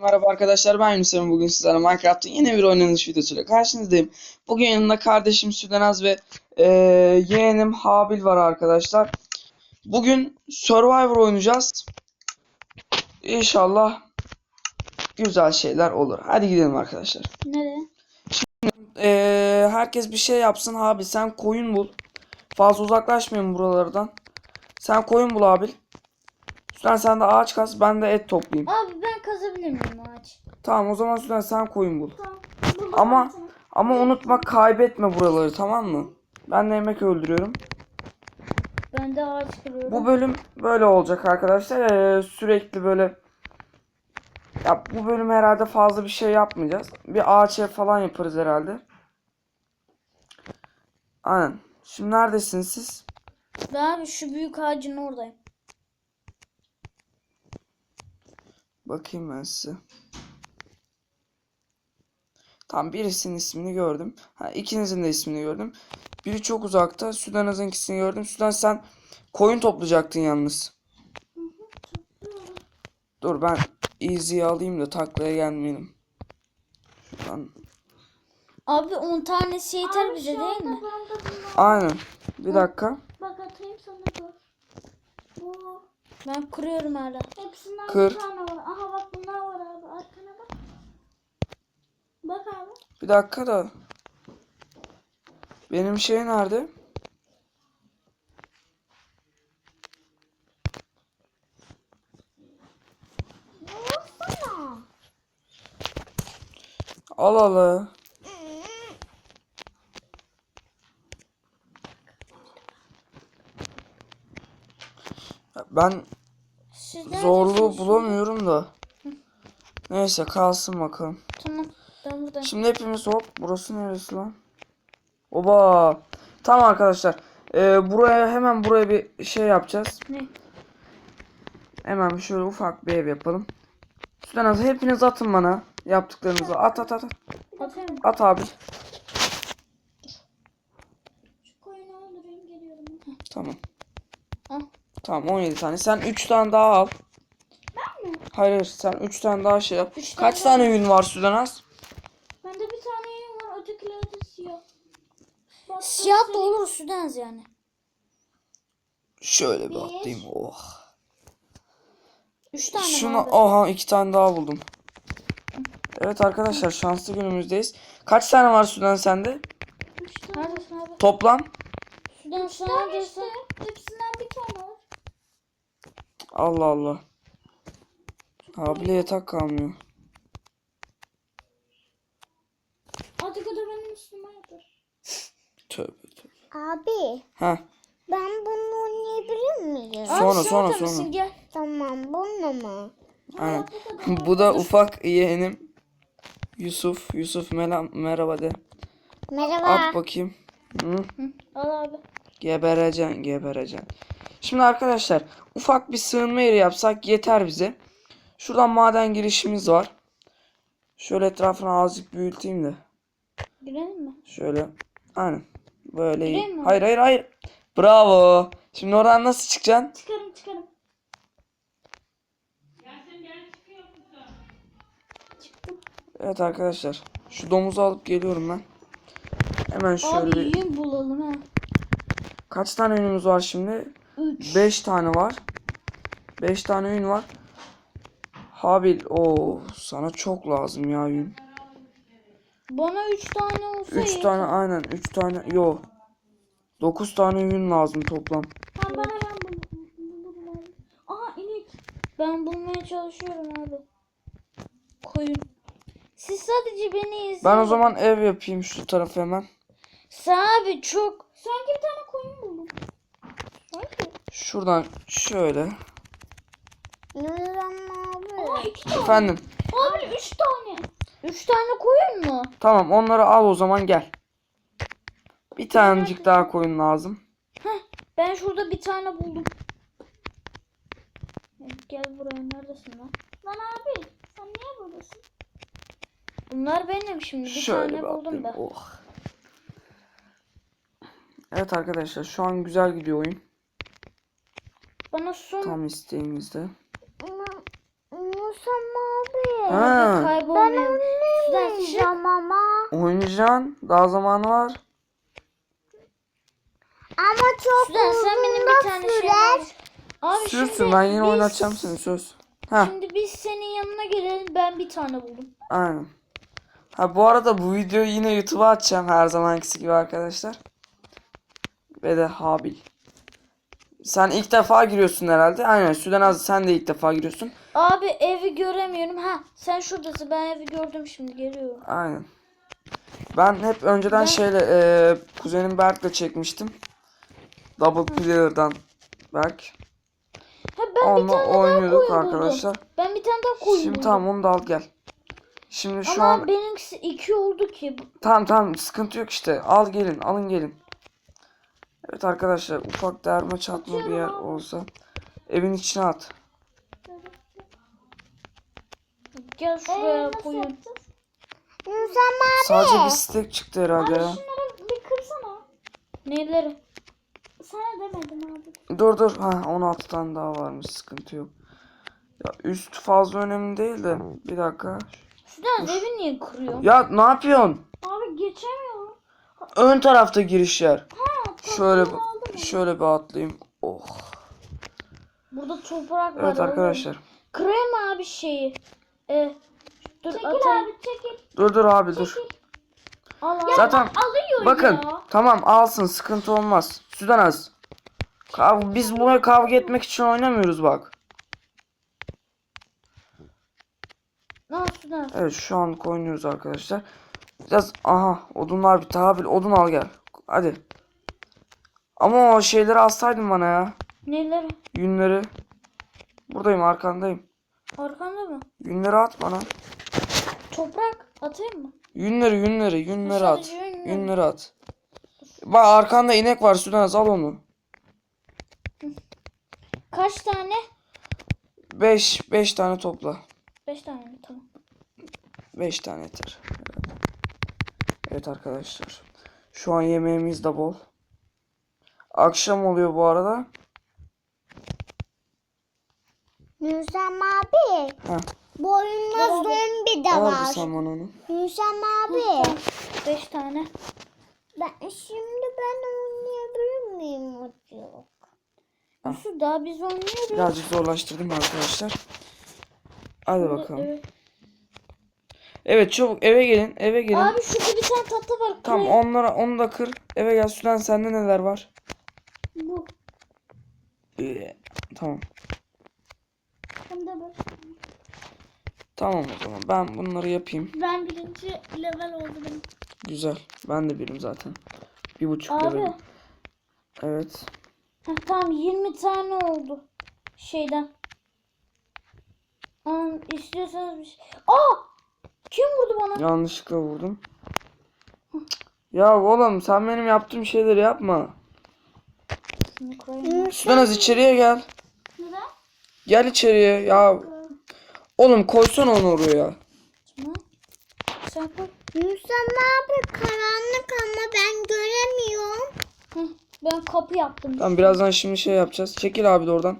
Merhaba arkadaşlar ben Yunus Emre. Bugün sizlerle Minecraft'ın yeni bir oynanış videosuyla karşınızdayım. Bugün yanımda kardeşim Südenaz ve eee yeğenim Habil var arkadaşlar. Bugün Survivor oynayacağız. İnşallah güzel şeyler olur. Hadi gidelim arkadaşlar. Nereye? Eee, herkes bir şey yapsın Habil sen koyun bul. Fazla uzaklaşmayın buralardan. Sen koyun bul Habil. Süden sen de ağaç kas ben de et toplayayım. Abi kazabilir miyim ağaç? Tamam o zaman Süden sen koyun bul. Tamam. Ama ama unutma kaybetme buraları tamam mı? Ben de yemek öldürüyorum. Ben de ağaç kırıyorum. Bu bölüm böyle olacak arkadaşlar. Ee, sürekli böyle ya bu bölüm herhalde fazla bir şey yapmayacağız. Bir ağaç ev falan yaparız herhalde. Aynen. Şimdi neredesiniz siz? Ben şu büyük ağacın oradayım. Bakayım ben size. Tam birisinin ismini gördüm. Ha, ikinizin de ismini gördüm. Biri çok uzakta. Südanaz'ın ikisini gördüm. Südan sen koyun toplayacaktın yalnız. Dur ben easy'yi alayım da taklaya gelmeyelim. Şuradan. Abi 10 tanesi yeter bize değil mi? Aynen. Bir dakika. Bak atayım sana dur. Bu Ben kırıyorum hala. hepsinden Kır. bir tane var. Aha bak bunlar var abi. Arkana bak. Bak abi. Bir dakika da. Benim şey nerede? Al al. Ben Sizden zorluğu bulamıyorum da. Neyse kalsın bakalım. Tamam. Ben buradayım. Şimdi hepimiz hop. Burası neresi lan? Oba. Tamam arkadaşlar. Ee, buraya hemen buraya bir şey yapacağız. Ne? Hemen şöyle ufak bir ev yapalım. Sütten az hepiniz atın bana yaptıklarınızı. At at at. Atıyorum. At abi. Şu koyunu öldüreyim geliyorum. Tamam. Tamam 17 tane. Sen 3 tane daha al. Ben mi? Hayır hayır sen 3 tane daha şey yap. Üç Kaç tane tane yün var Süden az? Bende bir tane yün var. Ötekileri de siyah. Bak, Siyah da olur Südens yani. Şöyle bir Bir. atlayayım. Oh. 3 tane Şunu abi? oha 2 tane daha buldum. Evet arkadaşlar şanslı günümüzdeyiz. Kaç tane var Süden sende? Üç tane. Neredesin abi? Toplam? Tane neredesin? işte. Hepsinden bir tane. Allah Allah. Abile yatak kalmıyor. Artık o da benim üstüme yatar. Tövbe tövbe. Abi Heh. ben bunu oynayabilir miyim? Sonra, Abi, sen sonra, atar mısın? sonra. Gel. Tamam bunu mu? Aynen. Bu da ufak yeğenim. Yusuf. Yusuf mela- merhaba de. Merhaba. At bakayım. Hı. Al abi. Gebereceksin, gebereceksin. Şimdi arkadaşlar ufak bir sığınma yeri yapsak yeter bize. Şuradan maden girişimiz var. Şöyle etrafını azıcık büyüteyim de. Girelim mi? Şöyle. Aynen. Böyle iyi. Gireyim mi? Hayır hayır hayır. Bravo. Şimdi oradan nasıl çıkacaksın? Çıkarım çıkarım. Evet arkadaşlar. Şu domuzu alıp geliyorum ben. Hemen şöyle Abi bir... yün bulalım ha. Kaç tane ünümüz var şimdi? 3. 5 tane var. 5 tane ün var. Habil o sana çok lazım ya ün. Bana 3 tane olsa 3 yeter. tane aynen 3 tane yo. 9 tane ün lazım toplam. Tamam bana ben buldum abi. Aha inek. Ben bulmaya çalışıyorum abi. Koyun. Siz sadece beni izleyin. Ben o zaman ev yapayım şu tarafı hemen. Sen abi çok. Sanki bir tane koyun buldum. Şuradan şöyle. Nurhan abi. Aa iki tane. Efendim. Abi üç tane. 3 tane koyun mu? Tamam onları al o zaman gel. Bir tanecik daha koyun lazım. Ben şurada bir tane buldum. Gel buraya neredesin lan? Lan abi sen niye buradasın? Bunlar benim şimdi. Bir Şöyle tane bir buldum atlayayım. da. Oh. Evet arkadaşlar şu an güzel gidiyor oyun. Bana son Tam isteğimizde. Nurhan abi. Ha. kaybolmuyor. Çık. Oynayacağım ama. Oynayacaksın. Daha zamanı var. Ama çok Sudan sen benim bir tane şey var. Abi Sürsün şimdi ben yine biz- oynatacağım seni söz. Ha Şimdi biz senin yanına gelelim. Ben bir tane buldum. aynen. Ha bu arada bu videoyu yine YouTube'a atacağım her zamankisi gibi arkadaşlar. Ve de Habil. Sen ilk defa giriyorsun herhalde. Aynen Südenaz sen de ilk defa giriyorsun. Abi evi göremiyorum. Ha sen şuradasın. Ben evi gördüm şimdi geliyorum. Aynen. Ben hep önceden Ben- şeyle e, kuzenim Berk'le çekmiştim. Double Player'dan Berk. Ha ben bir Onunla tane daha oynuyorduk koyun arkadaşlar. buldum. Ben bir tane daha koyun Şimdi tamam onu da al gel. Şimdi şu Ama an benimkisi iki oldu ki. tamam tamam sıkıntı yok işte. Al gelin alın gelin. Evet arkadaşlar ufak derme çatma bir yer olsa evin içine at. Gel şuraya koyun. Yunus ama Sadece bir stek çıktı herhalde ya. şunları bir kırsana. Neleri? Sana demedim abi. Dur dur. Ha 16 tane daha varmış sıkıntı yok. Ya üst fazla önemli değil de bir dakika. Şuradan evi niye kırıyor? Ya ne yapıyorsun? Abi geçemiyorum. Ön tarafta giriş yer. Ha, Şöyle şöyle bir atlayayım. Oh. Burada toprak var. Evet arkadaşlar. Mı abi şeyi? Ee, dur Çekil atayım. abi çekil. Dur dur abi dur. Al al. Zaten Alıyor bakın ya. tamam alsın sıkıntı olmaz. Süden az. Kav biz buna kavga etmek için oynamıyoruz bak. Ha? Evet şu an oynuyoruz arkadaşlar. Biraz aha odunlar bir tabil odun al gel. Hadi. Ama o şeyleri alsaydın bana ya. Neleri? Yünleri. Buradayım arkandayım. Arkanda mı? Yünleri at bana. Toprak atayım mı? Yünleri yünleri yünleri at. Yünleri. Yünleri at. Bak arkanda inek var Südenaz al onu. Kaç tane? 5 5 tane topla. Beş tane mi? Tamam. 5 tane yeter. Evet arkadaşlar. Şu an yemeğimiz de bol. Akşam oluyor bu arada. Yunus abi. Heh. Bu oyunda zombi de Al var. sen bana onu. Yunus abi. Beş tane. Ben şimdi ben oynayabilir miyim hocam? Ah. Şu daha biz oynuyoruz. Birazcık zorlaştırdım arkadaşlar. Hadi bakalım. Evet. Evet çabuk eve gelin. Eve gelin. Abi şurada bir tane tatlı var. Tamam onlara onu da kır. Eve gel Süden sende neler var? Bu. Ee, tamam. Hem de. Tamam o zaman ben bunları yapayım. Ben birinci level oldum. Güzel. Ben de birim zaten. Bir buçuk Abi. levelim. Evet. Heh, tamam 20 tane oldu. Şeyden. Aa, istiyorsanız bir şey. Aa! Kim vurdu bana? Yanlışlıkla vurdum. Ya oğlum sen benim yaptığım şeyleri yapma. Şunu koyayım. Az içeriye gel. Neden? Gel içeriye ya. Oğlum koysana onu oraya. Tamam. Sen koy. Yunus abi karanlık ama ben göremiyorum. Ben kapı yaptım. Tamam birazdan şimdi şey yapacağız. Çekil abi de oradan.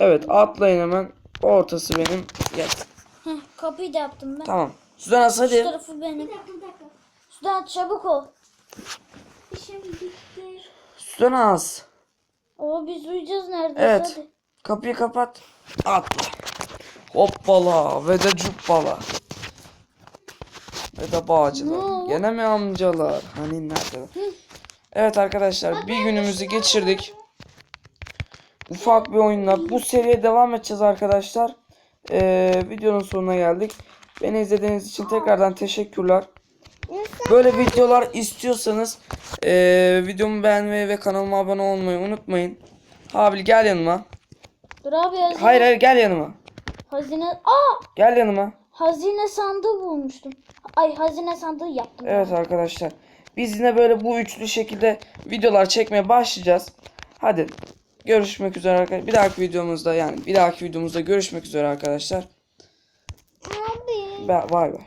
Evet atlayın hemen. Ortası benim. Gel. Heh, kapıyı da yaptım ben. Tamam. Az Şu hadi. tarafı benim. Bir dakika bir dakika. Sudan çabuk ol. İşim bitti. Süden az. Oo biz uyuyacağız neredeyse Evet. hadi. Kapıyı kapat. Atla. Hoppala ve de cuppala. Ve de bağcılar. Gene mi amcalar? Hani nerede? Evet arkadaşlar bir günümüzü geçirdik. Ufak bir oyunla bu seriye devam edeceğiz arkadaşlar. Ee, videonun sonuna geldik. Beni izlediğiniz için tekrardan teşekkürler. Böyle videolar istiyorsanız ee, videomu beğenmeyi ve kanalıma abone olmayı unutmayın. Habil gel yanıma. Dur abi hazine. Hayır hayır gel yanıma. Hazine. Aa! Gel yanıma. Hazine sandığı bulmuştum. Ay hazine sandığı yaptım. Evet arkadaşlar. Biz yine böyle bu üçlü şekilde videolar çekmeye başlayacağız. Hadi görüşmek üzere arkadaşlar. Bir dahaki videomuzda yani bir dahaki videomuzda görüşmek üzere arkadaşlar. Abi. Ba- Bay bay.